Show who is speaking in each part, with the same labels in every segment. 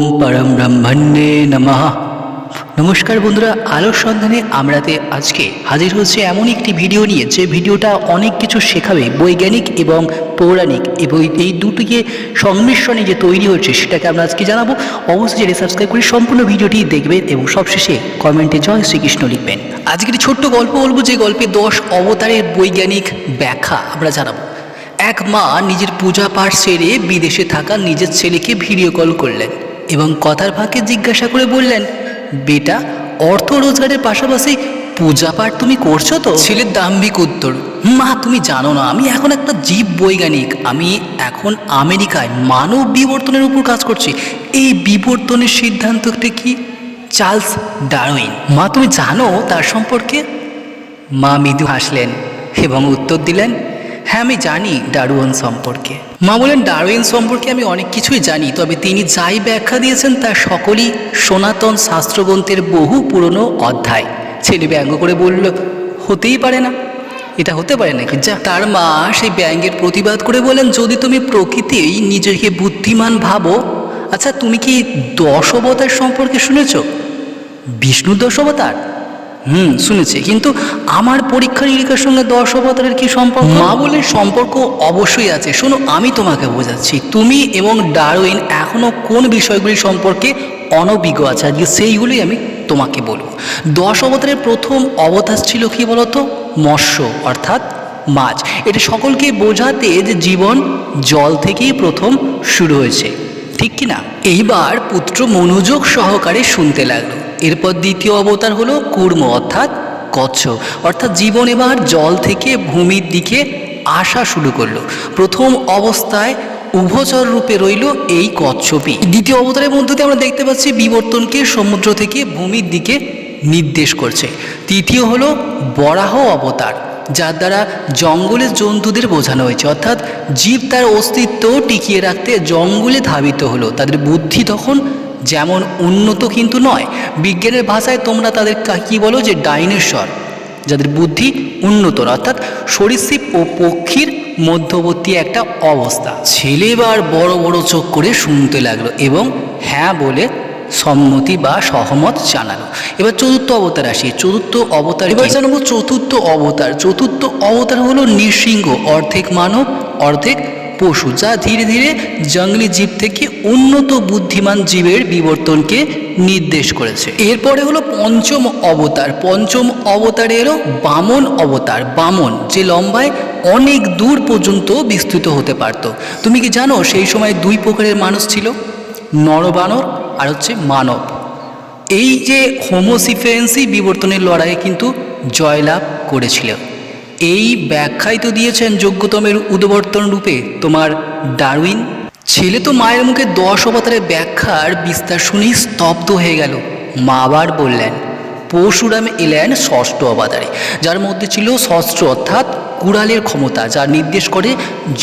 Speaker 1: ওম পরম ব্রহ্মণ্যে নমঃ। নমস্কার বন্ধুরা, আলোর সন্ধানে আমরাতে আজকে হাজির হচ্ছে এমন একটি ভিডিও নিয়ে, যে ভিডিওটা অনেক কিছু শেখাবে, বৈজ্ঞানিক এবং পৌরাণিক। এবং এই দুটিকে সংমিশ্রণে যে তৈরি হচ্ছে সেটাকে আমরা আজকে জানাব। অবশ্যই চ্যানেল সাবস্ক্রাইব করে সম্পূর্ণ ভিডিওটি দেখবেন এবং সবশেষে কমেন্টে জয় শ্রীকৃষ্ণ লিখবেন। আজকে একটি ছোট্ট গল্প বলব, যে গল্পে দশ অবতারের বৈজ্ঞানিক ব্যাখ্যা আমরা জানাব। এক মা নিজের পূজা পাঠ সেরে বিদেশে থাকা নিজের ছেলেকে ভিডিও কল করলেন। এবং কথার ফাঁকে জিজ্ঞাসা করে বললেন, বেটা, অর্থ রোজগারের পাশাপাশি পূজা পাঠ তুমি করছ তো? ছেলের দাম্ভিক উত্তর, মা, তুমি জানো না, আমি এখন একটা জীব বৈজ্ঞানিক, আমি এখন আমেরিকায় মানব বিবর্তনের উপর কাজ করছি। এই বিবর্তনের সিদ্ধান্তটা কি? Charles Darwin. মা, তুমি জানো, তার সম্পর্কে? মা মৃদু হাসলেন এবং উত্তর দিলেন হ্যাঁ আমি জানি ডারউইন সম্পর্কে। মা বলেন ডারউইন সম্পর্কে আমি অনেক কিছুই জানি, তবে তিনি যাই ব্যাখ্যা দিয়েছেন তা সকলই সনাতন শাস্ত্রগ্রন্থের বহু পুরনো অধ্যায়। ছেলে ব্যঙ্গ করে বলল, হতেই পারে না। এটা হতে পারে নাকি? যা। তার মা সেই ব্যঙ্গের প্রতিবাদ করে বলেন, যদি তুমি প্রকৃতিই নিজেকে বুদ্ধিমান ভাবো আচ্ছা তুমি কি দশ অবতার সম্পর্কে শুনেছ? বিষ্ণু দশ অবতার হুম শুনেছি। কিন্তু আমার পরীক্ষা নিরীক্ষার সঙ্গে দশ অবতারের কি সম্পর্ক? মা বলে সম্পর্ক অবশ্যই আছে। শোনো আমি তোমাকে বোঝাচ্ছি। তুমি এবং ডারউইন এখনও কোন বিষয়গুলি সম্পর্কে অনভিজ্ঞ আছে? আজকে সেইগুলোই আমি তোমাকে বলব। দশ অবতারের প্রথম অবতার ছিল কি বলতো? মৎস্য অর্থাৎ মাছ। এটা সকলকে বোঝাতে যে জীবন জল থেকেই প্রথম শুরু হয়েছে। ঠিক কি না? এইবার পুত্র মনোযোগ সহকারে শুনতে লাগল। এরপর দ্বিতীয় অবতার হলো কুর্ম, অর্থাৎ কচ্ছ। অর্থাৎ জীবন এবার জল থেকে ভূমির দিকে আসা শুরু করল। প্রথম অবস্থায় উভচর রূপে রইল এই কচ্ছপই দ্বিতীয় অবতারের মধ্য আমরা দেখতে পাচ্ছি বিবর্তনকে সমুদ্র থেকে ভূমির দিকে নির্দেশ করছে। তৃতীয় হলো বরাহ অবতার, যার দ্বারা জঙ্গলের জন্তুদের বোঝানো হয়েছে। অর্থাৎ জীব তার অস্তিত্ব টিকিয়ে রাখতে জঙ্গলে ধাবিত হলো। তাদের বুদ্ধি তখন যেমন উন্নত কিন্তু নয়, বিজ্ঞানের ভাষায় তোমরা তাদের কা- বলো যে ডাইনোসর, যাদের বুদ্ধি উন্নত অর্থাৎ সরীসৃপ ও পক্ষীর মধ্যবর্তী একটা অবস্থা। ছেলে এবার বড় বড় চোখ করে শুনতে লাগল এবং হ্যাঁ বলে সম্মতি বা সহমত জানালো। এবার চতুর্থ অবতার আসি। চতুর্থ অবতার এবার জানাব চতুর্থ অবতার। চতুর্থ অবতার হলো নৃসিংহ। অর্ধেক মানব, অর্ধেক পশু, যা ধীরে ধীরে জঙ্গলি জীব থেকে উন্নত বুদ্ধিমান জীবের বিবর্তনকে নির্দেশ করেছে। এরপরে হলো পঞ্চম অবতার। পঞ্চম অবতারে এলো বামন অবতার। বামন, যে লম্বায় অনেক দূর পর্যন্ত বিস্তৃত হতে পারত। তুমি কি জানো সেই সময় দুই প্রকারের মানুষ ছিল? নরবানর আর হচ্ছে মানব। এই যে হোমোসিফেন্সি বিবর্তনের লড়াইয়ে কিন্তু জয়লাভ করেছিল। এই ব্যাখ্যাই তো দিয়েছেন যোগ্যতমের উদ্বর্তন রূপে তোমার ডারউইন। ছেলে তো মায়ের মুখে দশ অবতারের ব্যাখ্যার বিস্তার শুনেই স্তব্ধ হয়ে গেল। মা আবার বললেন, পরশুরাম এলেন ষষ্ঠ অবতারে, যার মধ্যে ছিল ষষ্ঠ অর্থাৎ কুড়ালের ক্ষমতা যা নির্দেশ করে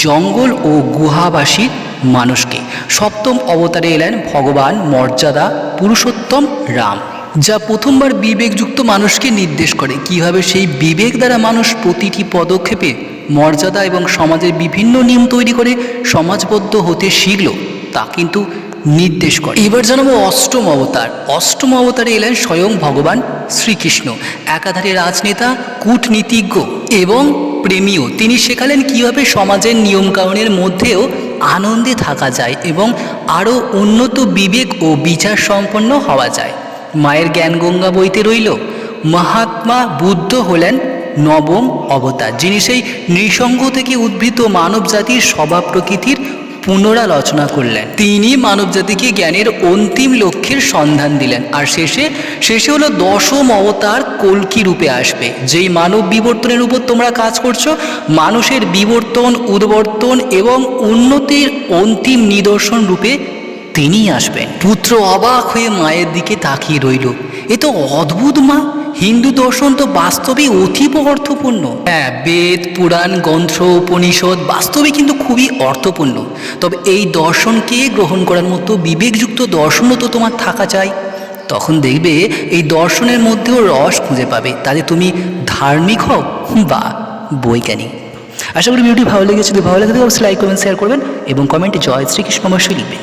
Speaker 1: জঙ্গল ও গুহাবাসী মানুষকে। সপ্তম অবতারে এলেন ভগবান মর্যাদা পুরুষোত্তম রাম। যা প্রথমবার বিবেকযুক্ত মানুষকে নির্দেশ করে। কীভাবে সেই বিবেক দ্বারা মানুষ প্রতিটি পদক্ষেপে মর্যাদা এবং সমাজের বিভিন্ন নিয়ম তৈরি করে সমাজবদ্ধ হতে শিখল, তা কিন্তু নির্দেশ করে। এবার জানাব অষ্টম অবতার। অষ্টম অবতারে এলেন স্বয়ং ভগবান শ্রীকৃষ্ণ, একাধারে রাজনেতা, কূটনীতিজ্ঞ এবং প্রেমীও। তিনি শেখালেন কীভাবে সমাজের নিয়মকানুনের মধ্যেও আনন্দে থাকা যায় এবং আরও উন্নত বিবেক ও বিচার সম্পন্ন হওয়া যায়। মায়ের জ্ঞান গঙ্গা বইতে রইল। মহাত্মা বুদ্ধ হলেন নবম অবতার, যিনি সেই নৃসঙ্গ থেকে উদ্ভূত মানব জাতির স্বভাব প্রকৃতির পুনরালোচনা করলেন। তিনি মানব জাতিকে জ্ঞানের অন্তিম লক্ষ্যের সন্ধান দিলেন। আর শেষে শেষে হলো দশম অবতার কল্কি রূপে আসবে। যেই মানব বিবর্তনের উপর তোমরা কাজ করছ, মানুষের বিবর্তন, উদ্বর্তন এবং উন্নতির অন্তিম নিদর্শন রূপে তিনি আসবেন। পুত্র অবাক হয়ে মায়ের দিকে তাকিয়ে রইল। এ তো অদ্ভুত মা। হিন্দু দর্শন তো বাস্তবে অতীব অর্থপূর্ণ। হ্যাঁ বেদ, পুরাণ, গ্রন্থ, উপনিষদ বাস্তবে কিন্তু খুবই অর্থপূর্ণ। তবে এই দর্শনকে গ্রহণ করার মতো বিবেকযুক্ত দর্শনও তো তোমার থাকা চাই। তখন দেখবে এই দর্শনের মধ্যেও রস খুঁজে পাবে। তাতে তুমি ধার্মিক হও। বা বৈজ্ঞানিক। আশা করি ভিডিওটি ভালো লেগেছে। যদি ভালো লাগে অবশ্যই লাইক কমেন্ট শেয়ার করবেন এবং কমেন্টে জয় শ্রীকৃষ্ণ অবশ্যই লিখবেন।